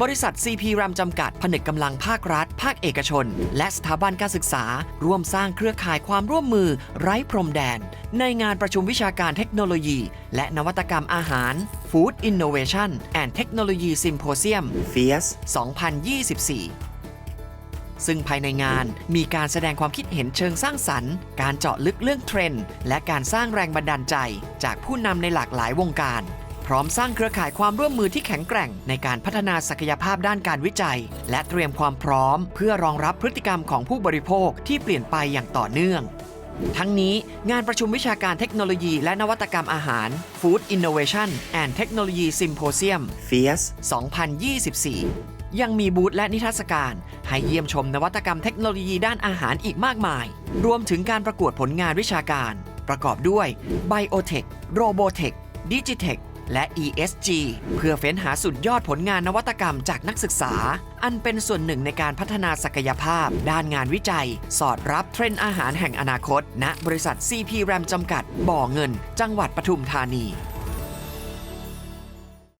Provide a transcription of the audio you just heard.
บริษัท CP RAM จำกัด ผนึกกำลังภาครัฐ ภาคเอกชน และสถาบันการศึกษา ร่วมสร้างเครือข่ายความร่วมมือ ไร้พรมแดน ในงานประชุมวิชาการเทคโนโลยี และนวัตกรรมอาหาร Food Innovation and Technology Symposium FIAS 2024ซึ่งภายในงานมีการแสดงความคิดเห็นเชิงสร้างสรรค์ การเจาะลึกเรื่องเทรนด์ และการสร้างแรงบันดาลใจ จากผู้นำในหลากหลายวงการพ ร้อมสร้างเครือข่ายความร่วมมือที่แข็งแกร่ง ในการพัฒนาศักยภาพด้านการวิจัย และเตรียมความพร้อม เพื่อรองรับพฤติกรรมของผู้บริโภคที่เปลี่ยนไปอย่างต่อเนื่อง ทั้งนี้งานประชุมวิชาการเทคโนโลยีและนวัตกรรมอาหาร Food Innovation and Technology Symposium FIAS 2024ยังมีบูธและนิทรรศการ ให้เยี่ยมชมนวัตกรรมเทคโนโลยีด้านอาหารอีกมากมาย รวมถึงการประกวดผลงานวิชาการ ประกอบด้วย Biotech Robotech Digitech และ ESG เพื่อเฟ้นหาสุดยอดผลงานนวัตกรรมจากนักศึกษา อันเป็นส่วนหนึ่งในการพัฒนาศักยภาพ ด้านงานวิจัย สอดรับเทรนด์อาหารแห่งอนาคตณบริษัท CP RAM จำกัด บ่อเงิน จังหวัดปทุมธานี